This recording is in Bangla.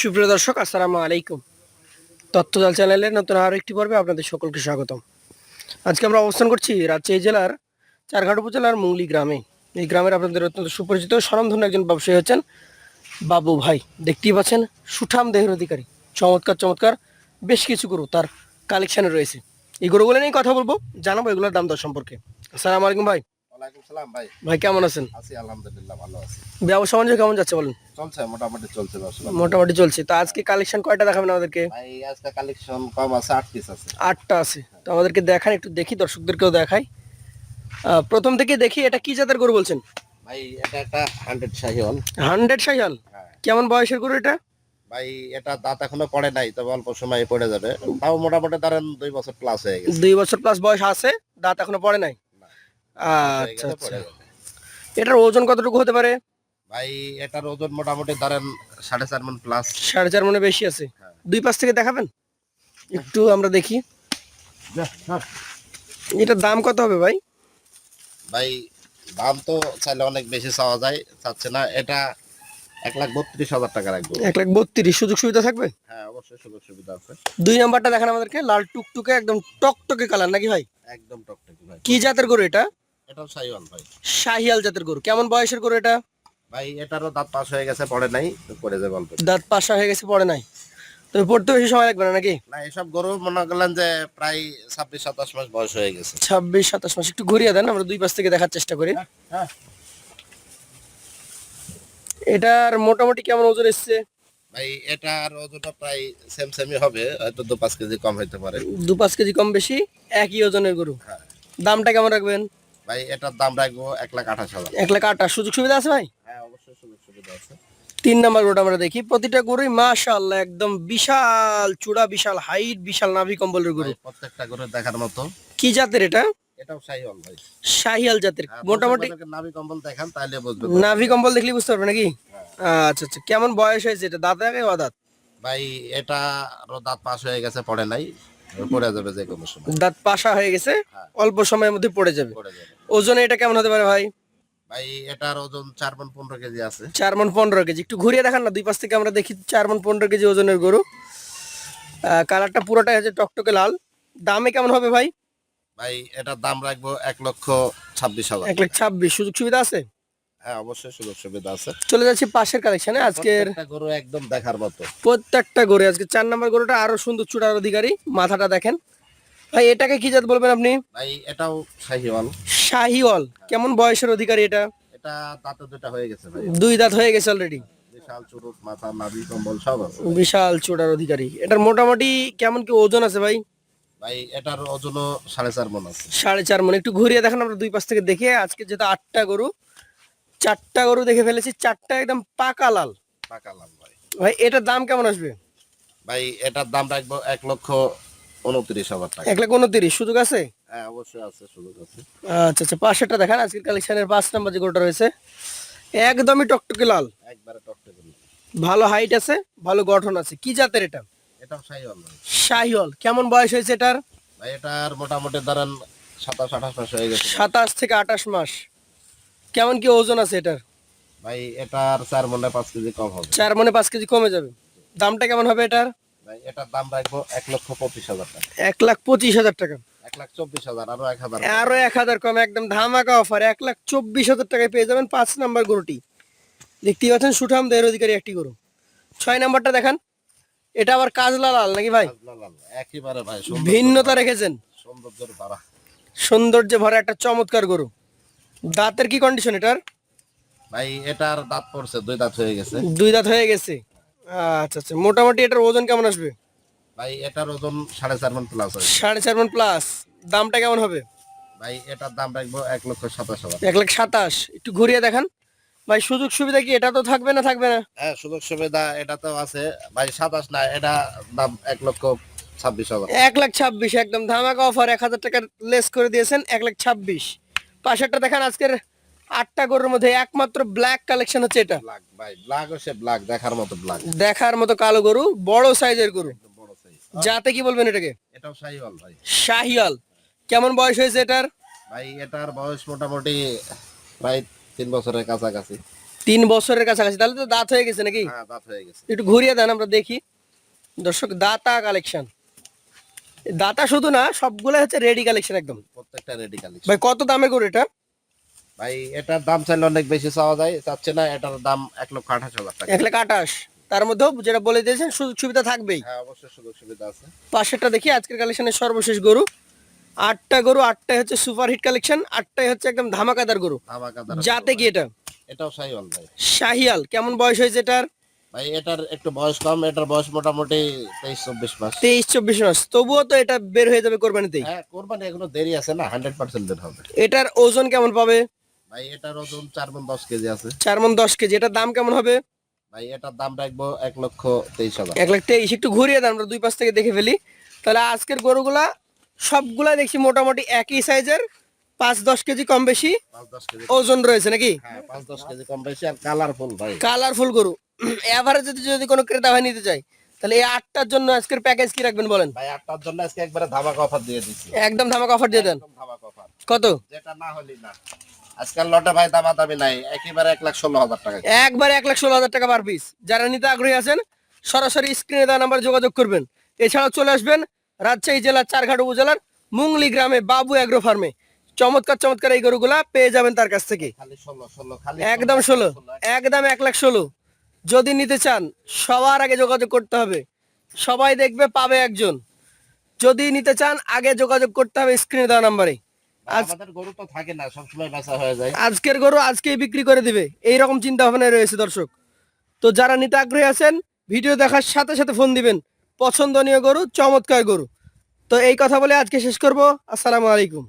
সুপ্রিয় দর্শক, আসসালামু আলাইকুম। তথ্যজাল চ্যানেলের নতুন আরও একটি পর্বে আপনাদের সকলকে স্বাগতম। আজকে আমরা অবস্থান করছি রাজশাহী জেলার চারঘাট উপজেলার মুংলি গ্রামে। এই গ্রামের আপনাদের অত্যন্ত সুপরিচিত স্বনামধন্য একজন ব্যবসায়ী হচ্ছেন বাবু ভাই। দেখতেই পাচ্ছেন, সুঠাম দেহের অধিকারী। চমৎকার চমৎকার, বেশ কিছু গরু তার কালেকশানে রয়েছে। এই গরুগুলো নিয়ে কথা বলব, জানাব এগুলোর দাম দর সম্পর্কে। আসসালামু আলাইকুম ভাই। ওয়ালাইকুম সালাম ভাই। ভাই কেমন আছেন? আছি আলহামদুলিল্লাহ ভালো আছি। ব্যবসা বাণিজ্য কেমন যাচ্ছে বলেন? চলছে মোটামুটি চলছে ব্যবসা মোটামুটি চলছে। তো আজকে কালেকশন কয়টা দেখাবেন আমাদেরকে? ভাই আজকে কালেকশন কম আছে আট পিস আছে। আটটা আছে। তো আমাদেরকে দেখান একটু দেখি দর্শকদেরকেও দেখাই। প্রথম থেকে দেখি এটা কি জাতের গরু বলছেন? ভাই এটা একটা হান্ড্রেড শাহিওয়াল। হান্ড্রেড হ্যাঁ। কেমন বয়সের গরু এটা? ভাই এটা দাঁত এখনও পড়ে নাই তবে অল্প সময় পড়ে যাবে। তাও মোটামুটি ধরেন দুই বছর প্লাস হয়ে গেছে। দুই বছর প্লাস বয়স আছে দাঁত এখনও পড়ে নাই? আচ্ছা আচ্ছা। এটার ওজন কতটুকু হতে পারে? ভাই এটার ওজন মোটামুটি ধরেন সাড়ে চার মন প্লাস সাড়ে চার মনে বেশি আছে। হ্যাঁ। দুই পাশ থেকে দেখাবেন? একটু আমরা দেখি। এটার দাম কত হবে ভাই? ভাই দাম তো চাইলে অনেক বেশি চাওয়া যায় চাচ্ছে না। এটা এক লাখ বত্রিশ হাজার টাকা রাখব। এক লাখ বত্রিশ সুযোগ সুবিধা থাকবে? হ্যাঁ অবশ্যই সুযোগ সুবিধা আছে। দুই নাম্বারটা দেখেন আমাদেরকে লাল টুকটুকে একদম টকটকে কালার নাকি ভাই? একদম টকটকি ভাই। কি জাতের গরু এটা? এটাও শাহিওয়াল ভাই। শাহিয়াল জাতের গরু। কেমন বয়সের গরু এটা? ভাই এটারও দাঁত পাস হয়ে গেছে পড়ে নাই পড়ে যাবে অল্প দাঁত পাশা হয়ে গেছে পড়ে নাই। পড়তে বেশি সময় লাগবে না নাকি? না এসব গরু মনে করলেন যে প্রায় ছাব্বিশ সাতাশ মাস বয়স হয়ে গেছে। ছাব্বিশ সাতাশ মাস। একটু ঘুরিয়ে দেন আমরা দুই পাশ থেকে দেখার চেষ্টা করি। হ্যাঁ। এটার মোটামুটি কেমন ওজন এসছে? ভাই এটার ওজনটা প্রায় সেম সেমই হবে হয়তো দু পাঁচ কেজি কম হইতে পারে। দু পাঁচ কেজি কম বেশি একই ওজনের গরু। হ্যাঁ। দামটা কেমন রাখবেন? ভাই এটার দাম রাখব এক লাখ আঠাশ হাজার। এক লাখ আটাশ সুযোগ সুবিধা আছে ভাই? হ্যাঁ অবশ্যই সুযোগ সুবিধা আছে। তিন নাম্বার গরুটা আমরা দেখি। প্রতিটা গরুই মাশাআল্লাহ একদম বিশাল চূড়া বিশাল হাইট বিশাল নাভি কম্বলের গরু। প্রত্যেকটা গরু দেখার মতো। কি জাতের এটা? এটাও শাহিওয়াল ভাই। শাহিয়াল জাতের। হ্যাঁ, মোটামুটি নাভি কম্বল দেখান তাহলে বুঝবে নাভি কম্বল দেখলে বুঝতে পারবে নাকি? আচ্ছা আচ্ছা। কেমন বয়স হয়েছে এটা? দাঁত আগে দাঁত? ভাই এটা দাঁত পাস হয়ে গেছে পড়ে নাই। পড়ে যাবে যে কোনো সময়। দাঁত পাশা হয়ে গেছে হ্যাঁ। অল্প সময়ের মধ্যে পড়ে যাবে। পড়ে যাবে। ওজনে এটা কেমন হতে পারে ভাই? ভাই এটার ওজন চার মন পনেরো কেজি আছে। চার মন পনেরো কেজি। একটু ঘুরিয়ে দেখান না দুই পাশ থেকে আমরা দেখি চার মন পনেরো কেজি ওজনের গরু। কালারটা পুরোটাই আছে টকটকে লাল। দামে কেমন হবে ভাই? ভাই এটার দাম রাখব এক লক্ষ ছাব্বিশ হাজার। এক লক্ষ ছাব্বিশ। সুযোগ সুবিধা আছে? হ্যাঁ অবশ্যই সুযোগ সুবিধা আছে। চলে যাচ্ছি পাশের কালেকশনে আজকের গরু একদম দেখার মতো। প্রত্যেকটা গরু আজকে চার নম্বর গরুটা আরও সুন্দর চূড়ার অধিকারী। মাথাটা দেখেন। ভাই এটাকে কি জাত বলবেন আপনি? ভাই এটাও শাহিওয়াল। শাহিওয়াল। কেমন বয়সের অধিকারী এটা? এটা দাঁতে দুটা হয়ে গেছে ভাই। দুই দাঁত হয়ে গেছে অলরেডি বিশাল চুরুট মাথা নাভি কম্বল সব আছে বিশাল চূড়ার অধিকারী। এটার মোটামুটি কেমন কি ওজন আছে ভাই? ভাই এটার ওজনও সাড়ে চার মন আছে। সাড়ে চার মন। একটু ঘুরিয়ে দেখেন আমরা দুই পাশ থেকে দেখে আজকে যেহেতু আটটা গরু চারটা গরু দেখে ফেলেছি চারটা একদম পাকা লাল। পাকা লাল ভাই। ভাই এটার দাম কেমন আসবে? ভাই এটার দাম রাখব এক লক্ষ উনত্রিশ হাজার টাকা। এক লাখ উনত্রিশ সুযোগ আছে? হ্যাঁ অবশ্যই আছে সুযোগ আছে। আচ্ছা আচ্ছা পাশেরটা দেখান আজকের কালেকশনের পাঁচ নাম্বার যে গরুটা রয়েছে একদমই টকটকে লাল। একবারে টকটে গরু ভালো হাইট আছে ভালো গঠন আছে। কি জাতের এটা? শাহিওয়াল। শাহিওয়াল। কেমন বয়স হয়েছে এটার? ভাই এটার মোটামুটি ধরেন সাতাশ আঠাশ মাস হয়ে গেছে। সাতাশ থেকে আঠাশ মাস। কেমন কি ওজন আছে এটার? ভাই এটার চার মনে পাঁচ কেজি কম হবে। চার মনে পাঁচ কেজি কমে যাবে। দামটা কেমন হবে এটার? ভাই এটার দাম রাখব এক লক্ষ পঁচিশ হাজার টাকা। এক লাখ পঁচিশ হাজার টাকা। এক লাখ চব্বিশ হাজার আরও এক হাজার। আরও এক হাজার কম একদম ধামাকা অফার এক লাখ চব্বিশ হাজার টাকায় পেয়ে যাবেন পাঁচ নাম্বার গরুটি। দেখতেই পাচ্ছেন সুঠাম দেহের অধিকারী একটি গরু। ছয় নাম্বারটা দেখান। এটা আবার কাজলা লাল নাকি ভাই? একেবারে ভাই ভিন্নতা রেখেছেন। সৌন্দর্যের সৌন্দর্যে ভরা একটা চমৎকার গরু। দাঁতের কি কন্ডিশন এটার? ভাই এটার দাঁত পড়ছে দুই দাঁত হয়ে গেছে। দুই দাঁত হয়ে গেছে। আচ্ছা আচ্ছা। মোটামুটি এটার ওজন কেমন আসবে? ভাই এটার ওজন সাড়ে চার মন প্লাস হবে। সাড়ে চার মন প্লাস দামটা কেমন হবে? ভাই এটার দাম রাখব এক লক্ষ সাতাশ হাজার। এক লাখ সাতাশ। একটু ঘুরিয়ে দেখান। ভাই সুযোগ সুবিধা কি? এটা তো থাকবে না থাকবে না? হ্যাঁ সুযোগ সুবিধা এটাতেও আছে। ভাই সাতাশ না এটা দাম এক লক্ষ ছাব্বিশ হাজার। এক লাখ ছাব্বিশ একদম। ধামাকা অফার এক হাজার টাকার লেস করে দিয়েছেন এক লাখ ছাব্বিশ। পাশেরটা দেখান আজকের আটটা গরুর মধ্যে একমাত্র ব্ল্যাক কালেকশন হচ্ছে এটা। ব্ল্যাক ভাই ব্ল্যাক দেখার মতো ব্ল্যাক দেখার মতো কালো গরু বড় সাইজের গরু। যাতে কি বলবেন এটাকে? এটাও শাহিওয়াল ভাই। শাহিয়াল কেমন বয়স হয়েছে এটার? ভাই এটার বয়স মোটামুটি প্রায় তিন বছরের কাছাকাছি। তিন বছরের কাছাকাছি। তাহলে তো দাঁত হয়ে গেছে নাকি? হ্যাঁ দাঁত হয়ে গেছে। একটু ঘুরিয়ে দেন আমরা দেখি। দর্শক দাতা কালেকশন দাতা শুধু না সবগুলো হচ্ছে রেডি কালেকশন একদম। প্রত্যেকটা রেডি কালেকশন ভাই কত দামে করে এটা? ভাই এটার দাম চাইলে অনেক বেশি চাওয়া যায়। চাচ্ছে না এটার দাম এক লক্ষ আঠাশ হাজার টাকা। এক লাখ আটাশ তার মধ্যেও যেটা বলে দিয়েছেন সুযোগ সুবিধা থাকবেই। হ্যাঁ অবশ্যই সুযোগ সুবিধা আছে। পাশেরটা দেখি আজকের কালেকশনের সর্বশেষ গরু। আটটা গরু আটটাই হচ্ছে সুপার হিট কালেকশন আটটাই হচ্ছে একদম ধামাকাদার গরু। ধামাকাদার যাতে কি এটা? এটাও সাইওয়াল ভাই। শাহিয়াল কেমন বয়স হয়েছে এটার? ভাই এটার একটু বয়স কম এটার বয়স মোটামুটি তেইশ চব্বিশ মাস। তেইশ চব্বিশ মাস। তবুও তো এটা বের হয়ে যাবে কোরবানিতেই। হ্যাঁ কোরবানি এখনও দেরি আছে না হান্ড্রেড পার্সেন্ট বের হবে। এটার ওজন কেমন পাবে? ভাই এটার ওজন চার মন দশ কেজি আছে। চার মন দশ কেজি এটার দাম কেমন হবে? ভাই এটার দাম রাখব এক লক্ষ তেইশ হাজার। এক লাখ তেইশ একটু ঘুরিয়ে আমরা দুই পাশ থেকে দেখে ফেলি। তাহলে আজকের গরুগুলা সবগুলা দেখছি মোটামুটি একই সাইজের পাঁচ দশ কেজি কম বেশি ওজন রয়েছে নাকি? হ্যাঁ পাঁচ দশ কেজি কম বেশি আর কালারফুল ভাই। কালারফুল গরু। এভারেজ যদি যদি কোনো ক্রেতা হয় নিতে চাই তাহলে এই আটটার জন্য আজকের প্যাকেজ কি রাখবেন বলেন? ভাই আটটার জন্য আজকে একবারে ধামাকা অফার দিয়ে দিচ্ছি। একদম ধামাক অফার দিয়ে দেন। কত? যেটা না হলি না। আজকাল লটে ভাই দামা দামি নাই একেবারে এক লাখ ষোলো হাজার টাকা। একবার এক লাখ ষোলো হাজার টাকা পার পিস যারা নিতে আগ্রহী আছেন সরাসরি স্ক্রিনে দেওয়া নাম্বার যোগাযোগ করবেন। এছাড়াও চলে আসবেন রাজশাহী জেলার চারঘাট উপজেলার মুংলি গ্রামে বাবু অ্যাগ্রো ফার্মে চমৎকার চমৎকার এই গরুগুলা পেয়ে যাবেন তার কাছ থেকে। একদম ষোলো একদম এক লাখ ষোলো। যদি নিতে চান সবার আগে যোগাযোগ করতে হবে। সবাই দেখবে পাবে একজন। যদি নিতে চান আগে যোগাযোগ করতে হবে স্ক্রিনে দেওয়া নাম্বারে আজ আমাদের গরু তো থাকে না সবসময় বেচা হয়ে যায়। আজকের গরু আজকেই বিক্রি করে দিবে। এই রকম চিন্তা ভাবনায় রয়েছে দর্শক। তো যারা নিতে আগ্রহী আছেন ভিডিও দেখার সাথে সাথে ফোন দিবেন। পছন্দনীয় গরু চমৎকার গরু। তো এই কথা বলে আজকে শেষ করব। আসসালামু আলাইকুম।